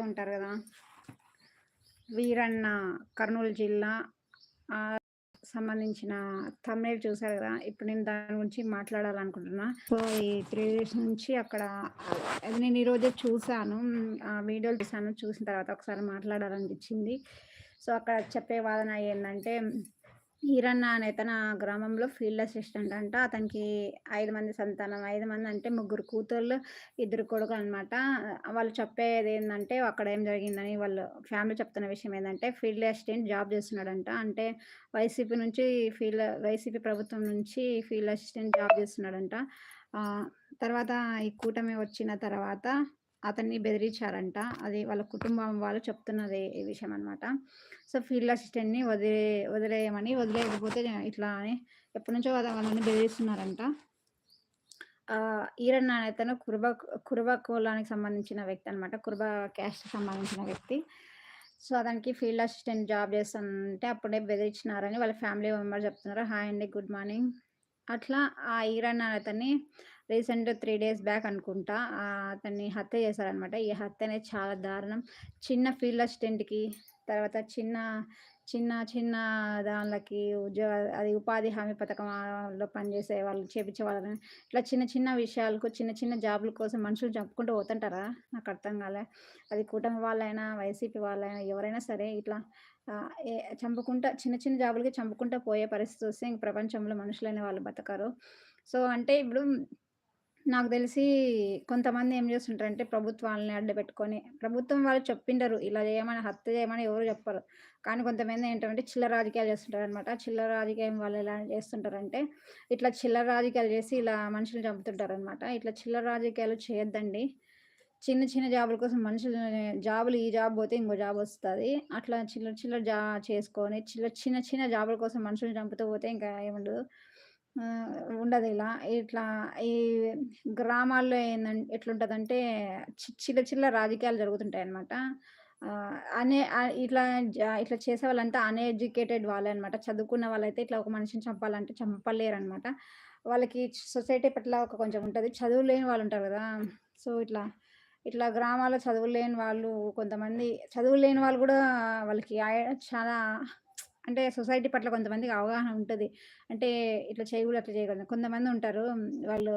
ఉంటారు కదా వీరన్న కర్నూలు జిల్లా సంబంధించిన తమిళ చూసారు కదా ఇప్పుడు నేను దాని గురించి మాట్లాడాలనుకుంటున్నా. సో, ఈ త్రీ డేస్ నుంచి అక్కడ నేను ఈరోజే చూశాను ఆ వీడియోలు చూసాను. చూసిన తర్వాత ఒకసారి మాట్లాడాలనిపించింది. సో, అక్కడ చెప్పే వాదన ఏంటంటే ఈరన్న అనే తన గ్రామంలో ఫీల్డ్ అసిస్టెంట్ అంట. అతనికి ఐదు మంది సంతానం. ఐదు మంది అంటే ముగ్గురు కూతుర్లు, ఇద్దరు కొడుకులనమాట. వాళ్ళు చెప్పేది ఏంటంటే అక్కడ ఏం జరిగిందని వాళ్ళు ఫ్యామిలీ చెప్తున్న విషయం ఏందంటే, ఫీల్డ్ అసిస్టెంట్ జాబ్ చేస్తున్నాడంట. అంటే వైసీపీ నుంచి ఫీల్డ్ వైసీపీ ప్రభుత్వం నుంచి ఫీల్డ్ అసిస్టెంట్ జాబ్ చేస్తున్నాడంట. తర్వాత ఈ కూటమి వచ్చిన తర్వాత అతన్ని బెదిరించారంట. అది వాళ్ళ కుటుంబం వాళ్ళు చెప్తున్నది ఈ విషయం అనమాట. సో, ఫీల్డ్ అసిస్టెంట్‌ని వదిలే వదిలేయమని, వదిలేయకపోతే ఇట్లా అని ఎప్పటినుంచో నుంచో వాళ్ళని బెదిరిస్తున్నారంట. ఈరన్న అనేతను కురుబ కురుబ కులానికి సంబంధించిన వ్యక్తి అనమాట. కురుబ క్యాస్ట్‌కి సంబంధించిన వ్యక్తి. సో, అతనికి ఫీల్డ్ అసిస్టెంట్ జాబ్ చేస్తానంటే అప్పుడే బెదిరించినారని వాళ్ళ ఫ్యామిలీ మెంబర్స్ చెప్తున్నారు. హాయ్ అండి. Good morning. అట్లా ఆ ఈరన్న అతన్ని రీసెంట్ త్రీ డేస్ బ్యాక్ అనుకుంటా అతన్ని హత్య చేశారనమాట. ఈ హత్య అనేది చాలా దారుణం. చిన్న ఫీల్డ్ అసిస్టెంట్‌కి తర్వాత చిన్న, చిన్న, చిన్న దానిలకి ఉద్యోగ అది ఉపాధి హామీ పథకంలో పనిచేసే వాళ్ళు చేపించే వాళ్ళని ఇట్లా చిన్న, చిన్న విషయాలకు చిన్న, చిన్న జాబుల కోసం మనుషులు చంపుకుంటూ పోతుంటారా? నాకు అర్థం కాలే. అది కూటమి వాళ్ళైనా, వైసీపీ వాళ్ళైనా ఎవరైనా సరే ఇట్లా చంపుకుంటా చిన్న, చిన్న జాబులకి చంపుకుంటూ పోయే పరిస్థితి వస్తే ఇంక ప్రపంచంలో మనుషులనే వాళ్ళు బతకరు. సో, అంటే ఇప్పుడు నాకు తెలిసి కొంతమంది ఏం చేస్తుంటారంటే ప్రభుత్వాలని అడ్డపెట్టుకొని ప్రభుత్వం వాళ్ళు చెప్పిండరు. ఇలా చేయమని, హత్య చేయమని ఎవరు చెప్పరు. కానీ కొంతమంది ఏంటంటే చిల్లర రాజకీయాలు చేస్తుంటారనమాట. చిల్లర రాజకీయం వాళ్ళు ఎలా చేస్తుంటారంటే, ఇట్లా చిల్లర రాజకీయాలు చేసి ఇలా మనుషుల్ని చంపుతుంటారనమాట. ఇట్లా చిల్లర రాజకీయాలు చేయొద్దండి. చిన్న, చిన్న జాబుల కోసం మనుషులు జాబులు ఈ జాబ్ పోతే ఇంకో జాబ్ వస్తుంది అట్లా చిల్లర, చిల్లర జా చేసుకొని చిల్ల చిన్న, చిన్న జాబుల కోసం మనుషులు చంపుతూ పోతే ఇంకా ఏముండదు. ఉండదు ఇలా. ఇట్లా ఈ గ్రామాల్లో ఏందంటే ఎట్లుంటదంటే చి చిల్ల, రాజకీయాలు జరుగుతుంటాయి అనమాట అనే ఇట్లా ఇట్లా చేసే వాళ్ళంతా అన్‌ఎడ్యుకేటెడ్ వాళ్ళే అనమాట. చదువుకున్న వాళ్ళైతే ఇట్లా ఒక మనిషిని చంపాలంటే చంపలేరనమాట. వాళ్ళకి సొసైటీ పట్ల ఒక కొంచెం ఉంటుంది చదువు లేని వాళ్ళు ఉంటారు కదా సో, ఇట్లా, ఇట్లా గ్రామాల్లో చదువు లేని వాళ్ళు కొంతమంది చదువు లేని వాళ్ళు కూడా వాళ్ళకి చాలా అంటే సొసైటీ పట్ల కొంతమందికి అవగాహన ఉంటుంది అంటే ఇట్లా చేయకూడదు, అట్లా చేయకూడదు. కొంతమంది ఉంటారు. వాళ్ళు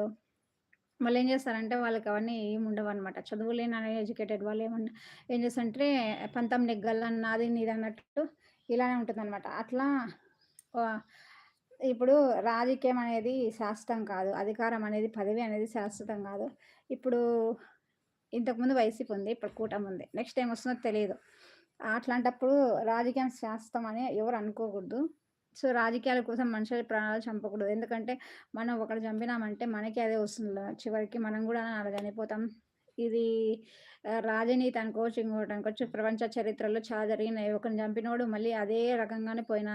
వాళ్ళు ఏం చేస్తారంటే వాళ్ళకి అవన్నీ ఏమి ఉండవు అనమాట చదువులేని అన్‌ఎడ్యుకేటెడ్ వాళ్ళు ఏమన్నా ఏం చేస్తారంటే పంతం నెగ్గాల నాది నీది అన్నట్టు ఇలానే ఉంటుందనమాట. అట్లా ఇప్పుడు రాజకీయం అనేది శాశ్వతం కాదు. అధికారం అనేది, పదవి అనేది శాశ్వతం కాదు. ఇప్పుడు ఇంతకుముందు వైసీపీ ఉంది. ఇప్పుడు కూటమి ఉంది. నెక్స్ట్ ఏమొస్తుందో తెలియదు అట్లాంటప్పుడు రాజకీయం శాస్త్రం అని ఎవరు అనుకోకూడదు. సో, రాజకీయాల కోసం మనుషుల ప్రాణాలు చంపకూడదు. ఎందుకంటే మనం ఒకటి చంపినామంటే మనకి అదే వస్తుంది. చివరికి మనం కూడా అలా చనిపోతాం. ఇది రాజనీతి అనుకోవచ్చు, ఇంకోటి అనుకోవచ్చు. ప్రపంచ చరిత్రలో చాలా జరిగినాయి. ఒకరిని చంపినోడు మళ్ళీ అదే రకంగానే పోయిన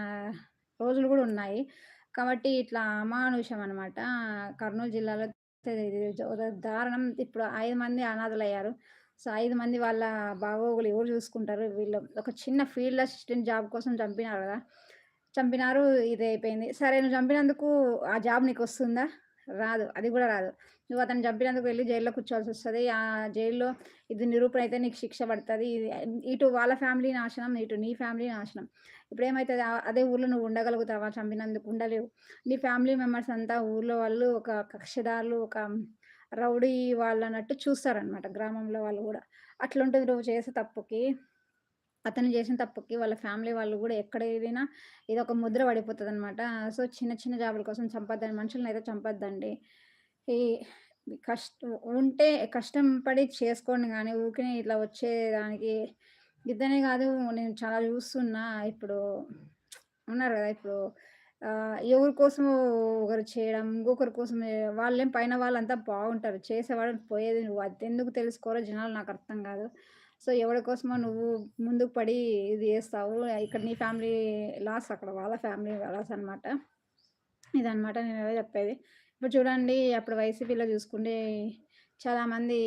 రోజులు కూడా ఉన్నాయి. కాబట్టి ఇట్లా అమానుషం అనమాట. కర్నూలు జిల్లాలో దారుణం. ఇప్పుడు ఐదు మంది అనాథలయ్యారు. సో, ఐదు మంది వాళ్ళ బాగోగులు ఎవరు చూసుకుంటారు? వీళ్ళు ఒక చిన్న ఫీల్డ్ అసిస్టెంట్ జాబ్ కోసం చంపినారు కదా చంపినారు. ఇది అయిపోయింది. సరే నువ్వు చంపినందుకు ఆ జాబ్ నీకు వస్తుందా రాదు. అది కూడా రాదు. నువ్వు అతను చంపినందుకు వెళ్ళి జైల్‌లో కూర్చోవాల్సొస్తది. ఆ జైల్‌లో ఇది నిరూపణ అయితే నీకు శిక్ష పడుతుంది ఇది ఇటు వాళ్ళ ఫ్యామిలీ నాశనం, ఇటు నీ ఫ్యామిలీ నాశనం. ఇప్పుడు ఏమవుతుంది అదే ఊర్లో నువ్వు ఉండగలుగుతావా చంపినందుకు? ఉండలేవు. నీ ఫ్యామిలీ మెంబర్స్ అంతా ఊర్లో వాళ్ళు ఒక కక్షదారులు, ఒక రౌడీ వాళ్ళు అన్నట్టు చూస్తారనమాట గ్రామంలో వాళ్ళు కూడా అట్లుంటుంది నువ్వు చేసే తప్పుకి. అతను చేసిన తప్పుకి వాళ్ళ ఫ్యామిలీ వాళ్ళు కూడా ఎక్కడ ఏదైనా ఇదొక ముద్ర పడిపోతదనమాట. సో, చిన్న, చిన్న జాబుల కోసం చంపొద్దని అయితే చంపొద్దండి. ఈ కష్ట ఉంటే కష్టం పడి చేసుకోండి కానీ ఊరికి ఇట్లా వచ్చేదానికి ఇద్దనే కాదు నేను చాలా చూస్తున్నా. ఇప్పుడు ఉన్నారు కదా ఇప్పుడు ఎవరి కోసమో ఒకరు చేయడం, ఇంకొకరి కోసం వాళ్ళేం పైన వాళ్ళంతా బాగుంటారు. చేసేవాడు పోయేది నువ్వు. అదెందుకు తెలుసుకోరో జనాలు నాకు అర్థం గాదు. సో, ఎవడి కోసమో నువ్వు ముందుకు పడి ఇది చేస్తావు. ఇక్కడ నీ ఫ్యామిలీ లాస్, అక్కడ వాళ్ళ ఫ్యామిలీ లాస్ అనమాట. ఇదనమాట నేనదే చెప్పేది. ఇప్పుడు చూడండి అప్పుడు వైసీపీలో చూసుకుంటే చాలామంది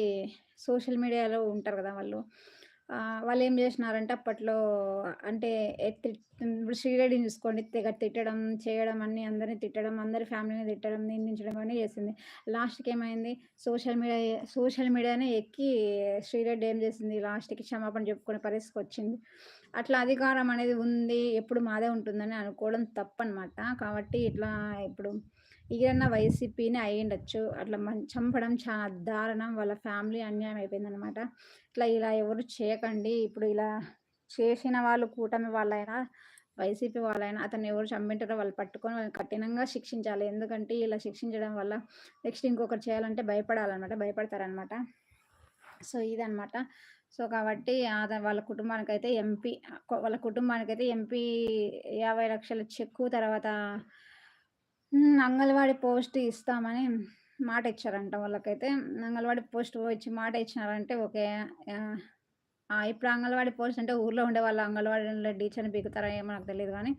సోషల్ మీడియాలో ఉంటారు గదా! వాళ్ళు. వాళ్ళు ఏం చేసినారంటే అప్పట్లో అంటే ఎత్తి ఇప్పుడు శ్రీరెడ్డిని చూసుకోండి తెగ తిట్టడం, చేయడం అన్ని అందరిని తిట్టడం, అందరి ఫ్యామిలీని తిట్టడం, నిందించడం అని చేసింది. లాస్ట్‌కి ఏమైంది సోషల్ మీడియా సోషల్ మీడియానే ఎక్కి శ్రీరెడ్డి ఏం చేసింది లాస్ట్‌కి క్షమాపణ చెప్పుకునే పరిస్థితికొచ్చింది. అట్లా అధికారం అనేది ఉంది. ఎప్పుడు మాదే ఉంటుందని అనుకోవడం తప్పనమాట. కాబట్టి ఇట్లా ఇప్పుడు ఈయన వైసీపీని అయ్యుండొచ్చు. అట్లా చంపడం చాలా దారుణం. వాళ్ళ ఫ్యామిలీ అన్యాయం అయిపోయిందనమాట. ఇట్లా ఇలా ఎవరు చేయకండి. ఇప్పుడు ఇలా చేసిన వాళ్ళు కూటమి వాళ్ళైనా, వైసీపీ వాళ్ళైనా అతను ఎవరు చంపింటారో వాళ్ళు పట్టుకొని వాళ్ళని కఠినంగా శిక్షించాలి. ఎందుకంటే ఇలా శిక్షించడం వల్ల నెక్స్ట్ ఇంకొకరు చేయాలంటే భయపడాలన్నమాట భయపడతారనమాట. సో, ఇదనమాట. సో, కాబట్టి వాళ్ళ వాళ్ళ కుటుంబానికైతే ఎంపీ వాళ్ళ కుటుంబానికి అయితే ఎంపీ యాభై లక్షల చెక్కు తర్వాత హ్మ్. పోస్ట్ ఇస్తామని మాట ఇచ్చారంట వాళ్ళకైతే. అంగన్వాడి పోస్ట్ ఇచ్చి మాట ఇచ్చినారంటే ఓకే. ఆహ్, ఆ! ఇప్పుడు అంగన్వాడి పోస్ట్ అంటే ఊర్లో ఉండే వాళ్ళు అంగన్వాడీలో టీచర్‌ని పీకుతారో ఏమో నాకు తెలీదు గానీ,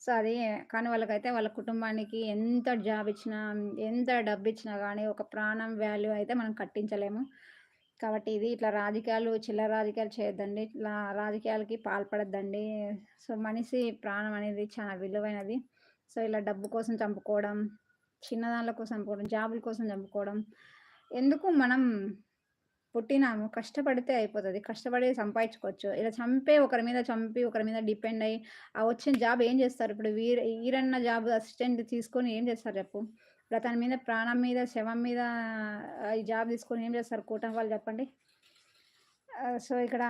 సో, అది కానీ వాళ్ళకైతే వాళ్ళ కుటుంబానికి ఎంత జాబ్ ఇచ్చినా, ఎంత డబ్బిచ్చినా గానీ ఒక ప్రాణం వాల్యూ అయితే మనం కట్టించలేము. కాబట్టి ఇది ఇట్లా రాజకీయాలు చిల్లర రాజకీయాలు చేయొద్దండి. ఇట్లా రాజకీయాలకి పాల్పడొద్దండి. సో, మనిషి ప్రాణం అనేది చాలా విలువైనది. సో, ఇలా డబ్బు కోసం చంపుకోవడం, చిన్నదానిల కోసం చంపుకోవడం, జాబుల కోసం చంపుకోవడం. ఎందుకు మనం పుట్టినాము కష్టపడితే అయిపోతుంది కష్టపడి సంపాదించుకోవచ్చు. ఇలా చంపే ఒకరి మీద చంపి ఒకరి మీద డిపెండ్ అయ్యి, ఆ వచ్చిన జాబ్ ఏం చేస్తారు? ఇప్పుడు వీర వీరన్న జాబ్ అసిస్టెంట్ తీసుకొని ఏం చేస్తారు చెప్పు? ఇప్పుడు అతని మీద ప్రాణం మీద, శవం మీద ఈ జాబ్ తీసుకొని ఏం చేస్తారు కూటమి వాళ్ళు చెప్పండి? సో, ఇక్కడ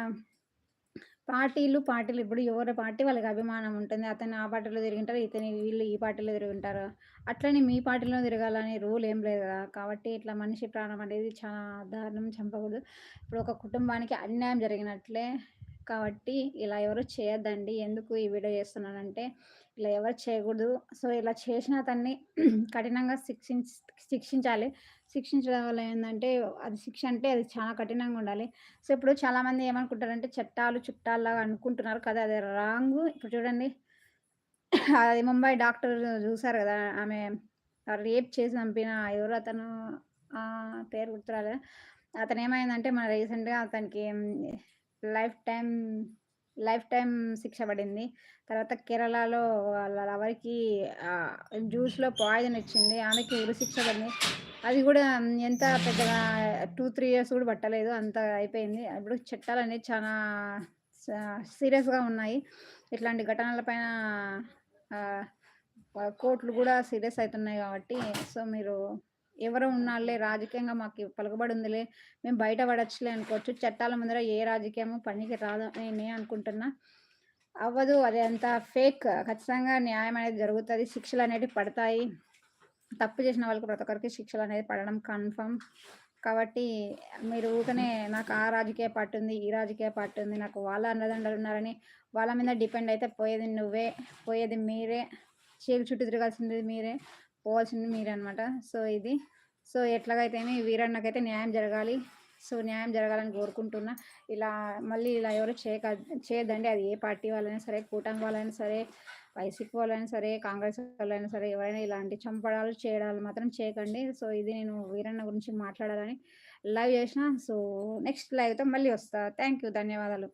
పార్టీలు, పార్టీలు ఇప్పుడు ఎవరి పార్టీ వాళ్ళకి అభిమానం ఉంటుంది. అతను ఆ పార్టీలో తిరిగింటారు ఇతని వీళ్ళు ఈ పార్టీలో తిరుగుంటారు. అట్లనే మీ పార్టీలో తిరగాలని రూల్ ఏం లేదు కదా కాబట్టి ఇట్లా మనిషి ప్రాణం అనేది చాలా దారుణం చంపకూడదు. ఇప్పుడు ఒక కుటుంబానికి అన్యాయం జరిగినట్లే. కాబట్టి ఇలా ఎవరు చేయొద్దండి. ఎందుకు ఈ వీడియో చేస్తున్నానంటే ఇలా ఎవరు చేయకూడదు. సో, ఇలా చేసిన అతన్ని కఠినంగా శిక్షించ శిక్షించాలి. శిక్షించడం వల్ల ఏంటంటే అది శిక్ష అంటే అది చాలా కఠినంగా ఉండాలి. సో, ఇప్పుడు చాలామంది ఏమనుకుంటారంటే చట్టాలు చుట్టాల్లాగా అనుకుంటున్నారు కదా! అది రాంగు. ఇప్పుడు చూడండి అది ముంబై డాక్టర్ చూసారు కదా ఆమె రేప్ చేసి చంపిన ఎవరు అతను పేరు గుర్తురాలే అతను ఏమైందంటే మన రీసెంట్‌గా అతనికి లైఫ్ టైం లైఫ్ టైం శిక్ష పడింది. తర్వాత కేరళలో వాళ్ళ లవర్‌కి జ్యూస్‌లో పాయిజన్ ఇచ్చింది. ఆమెకి ఉరి శిక్ష పడింది. అది కూడా ఎంత పెద్దగా 2, 3 ఇయర్స్ కూడా పట్టలేదు. అంత అయిపోయింది. ఇప్పుడు చట్టాలనేవి చాలా సీరియస్‌గా ఉన్నాయి. ఇట్లాంటి ఘటనల పైన కోర్టులు కూడా సీరియస్ అవుతున్నాయి కాబట్టి సో, మీరు ఎవరు ఉన్నారులే రాజకీయంగా మాకు పలుకుబడి ఉందిలే, మేము బయట పడచ్చులే అనుకోవచ్చు. చట్టాల ముందర ఏ రాజకీయము పనికి రాదు అని నేను అనుకుంటున్నా. అవ్వదు. అది అంత ఫేక్. ఖచ్చితంగా న్యాయం అనేది జరుగుతుంది శిక్షలు అనేవి పడతాయి. తప్పు చేసిన వాళ్ళకి ప్రతి ఒక్కరికి శిక్షలు అనేది పడడం కన్ఫర్మ్. కాబట్టి మీరు ఊకనే నాకు ఆ రాజకీయ పార్టీ ఉంది, ఈ రాజకీయ పార్టీ ఉంది, నాకు వాళ్ళ అండదండలున్నారని వాళ్ళ మీద డిపెండ్ అయితే పోయేది నువ్వే, పోయేది మీరే. చీలు చుట్టూ తిరగాల్సింది మీరే, పోవాల్సింది మీరు అనమాట. సో, ఇది. సో, ఎట్లాగైతేమి వీరన్నకైతే న్యాయం జరగాలి. సో, న్యాయం జరగాలని కోరుకుంటున్నా. ఇలా మళ్ళీ ఇలా ఎవరు చేయక చేయదండి అది ఏ పార్టీ వాళ్ళైనా సరే, కూటమి వాళ్ళైనా సరే, వైసీపీ వాళ్ళైనా సరే, కాంగ్రెస్ వాళ్ళైనా సరే, ఎవరైనా ఇలాంటి చంపడాలు, చేయడాలు మాత్రం చేయకండి. సో, ఇది నేను వీరన్న గురించి మాట్లాడాలని లైవ్ చేసిన. సో, నెక్స్ట్ లైవ్‌తో మళ్ళీ వస్తా. Thank you. ధన్యవాదాలు.